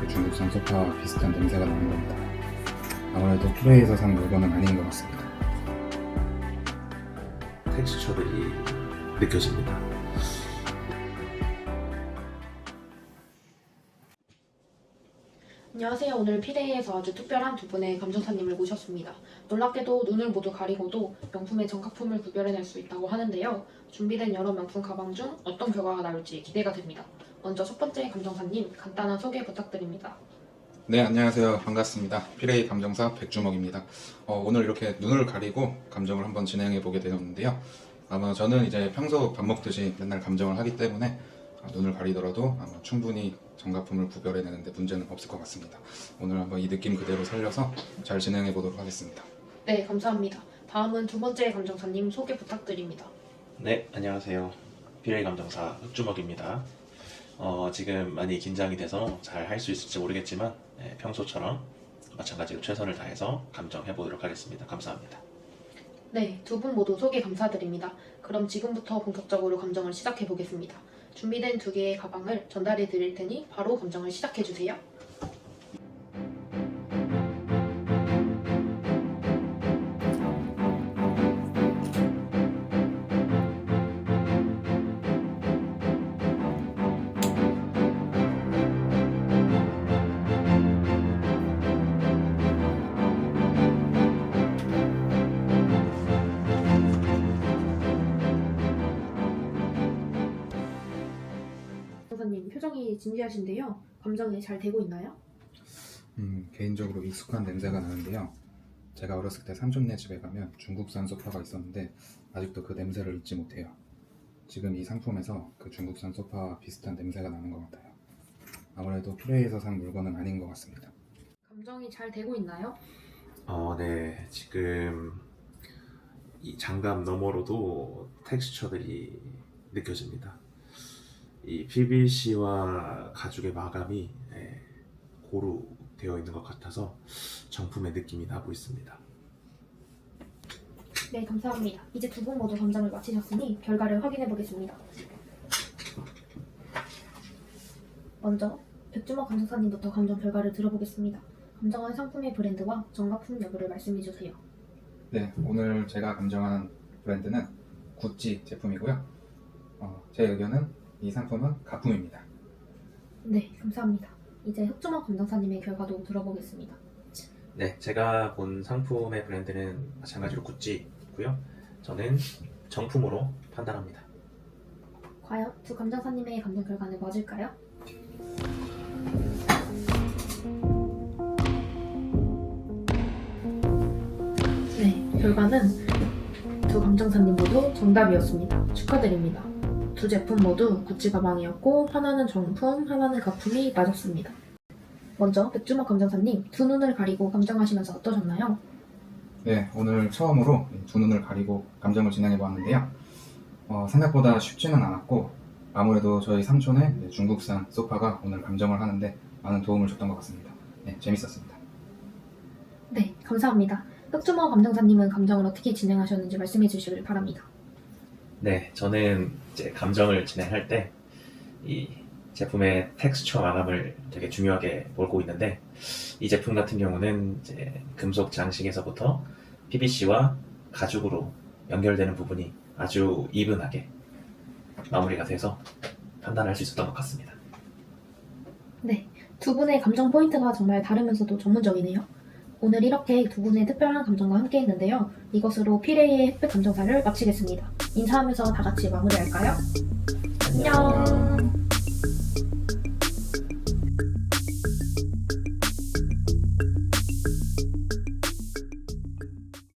그 중국산 소파와 비슷한 냄새가 나는 겁니다. 아무래도 플레이에서 산 물건은 아닌 것 같습니다. 텍스처들이 느껴집니다. 안녕하세요. 오늘 피데이에서 아주 특별한 두 분의 감정사님을 모셨습니다. 놀랍게도 눈을 모두 가리고도 명품의 정가품을 구별해낼 수 있다고 하는데요. 준비된 여러 명품 가방 중 어떤 결과가 나올지 기대가 됩니다. 먼저 첫 번째 감정사님 간단한 소개 부탁드립니다. 네, 안녕하세요. 반갑습니다. 피레이 감정사 백주먹입니다. 어, 오늘 이렇게 눈을 가리고 감정을 한번 진행해 보게 되었는데요. 아마 저는 이제 평소 밥 먹듯이 맨날 감정을 하기 때문에 아, 눈을 가리더라도 아마 충분히 정가품을 구별해내는데 문제는 없을 것 같습니다. 오늘 한번 이 느낌 그대로 살려서 잘 진행해 보도록 하겠습니다. 네, 감사합니다. 다음은 두 번째 감정사님 소개 부탁드립니다. 네, 안녕하세요. 비레이 감정사 흑주먹입니다. 어, 지금 많이 긴장이 돼서 잘 할 수 있을지 모르겠지만 네, 평소처럼 마찬가지로 최선을 다해서 감정해 보도록 하겠습니다. 감사합니다. 네, 두 분 모두 소개 감사드립니다. 그럼 지금부터 본격적으로 감정을 시작해 보겠습니다. 준비된 두 개의 가방을 전달해 드릴 테니 바로 감정을 시작해 주세요. 진지하신데요. 감정이 잘 되고 있나요? 음, 개인적으로 익숙한 냄새가 나는데요. 제가 어렸을 때 삼촌네 집에 가면 중국산 소파가 있었는데 아직도 그 냄새를 잊지 못해요. 지금 이 상품에서 그 중국산 소파와 비슷한 냄새가 나는 것 같아요. 아무래도 플레이에서 산 물건은 아닌 것 같습니다. 감정이 잘 되고 있나요? 어, 네, 지금 이 장갑 너머로도 텍스처들이 느껴집니다. 이 PVC와 가죽의 마감이 예, 고루 되어 있는 것 같아서 정품의 느낌이 나고 있습니다. 네, 감사합니다. 이제 두 분 모두 감정을 마치셨으니 결과를 확인해 보겠습니다. 먼저 백주먹 감정사님부터 감정 결과를 들어보겠습니다. 감정한 상품의 브랜드와 정가품 여부를 말씀해 주세요. 네, 오늘 제가 감정한 브랜드는 구찌 제품이고요. 어, 제 의견은 이 상품은 가품입니다. 네, 감사합니다. 이제 흑주먹 감정사님의 결과도 들어보겠습니다. 네, 제가 본 상품의 브랜드는 마찬가지로 구찌고요. 저는 정품으로 판단합니다. 과연 두 감정사님의 감정 결과는 맞을까요? 네, 결과는 두 감정사님 모두 정답이었습니다. 축하드립니다. 두 제품 모두 구찌 가방이었고 하나는 정품, 하나는 가품이 맞았습니다. 먼저 백주먹 감정사님 두 눈을 가리고 감정하시면서 어떠셨나요? 네, 오늘 처음으로 두 눈을 가리고 감정을 진행해 보았는데요. 어, 생각보다 쉽지는 않았고 아무래도 저희 삼촌의 중국산 소파가 오늘 감정을 하는데 많은 도움을 줬던 것 같습니다. 네, 재밌었습니다. 네, 감사합니다. 흑주먹 감정사님은 감정을 어떻게 진행하셨는지 말씀해 주시길 바랍니다. 네, 저는 이제 감정을 진행할 때 이 제품의 텍스처 마감을 되게 중요하게 보고 있는데 이 제품 같은 경우는 이제 금속 장식에서부터 PVC와 가죽으로 연결되는 부분이 아주 이분하게 마무리가 돼서 판단할 수 있었던 것 같습니다. 네, 두 분의 감정 포인트가 정말 다르면서도 전문적이네요. 오늘 이렇게 두 분의 특별한 감정과 함께 했는데요. 이것으로 피레이의 햇빛 감정사를 마치겠습니다. 인사하면서 다 같이 마무리할까요? 안녕.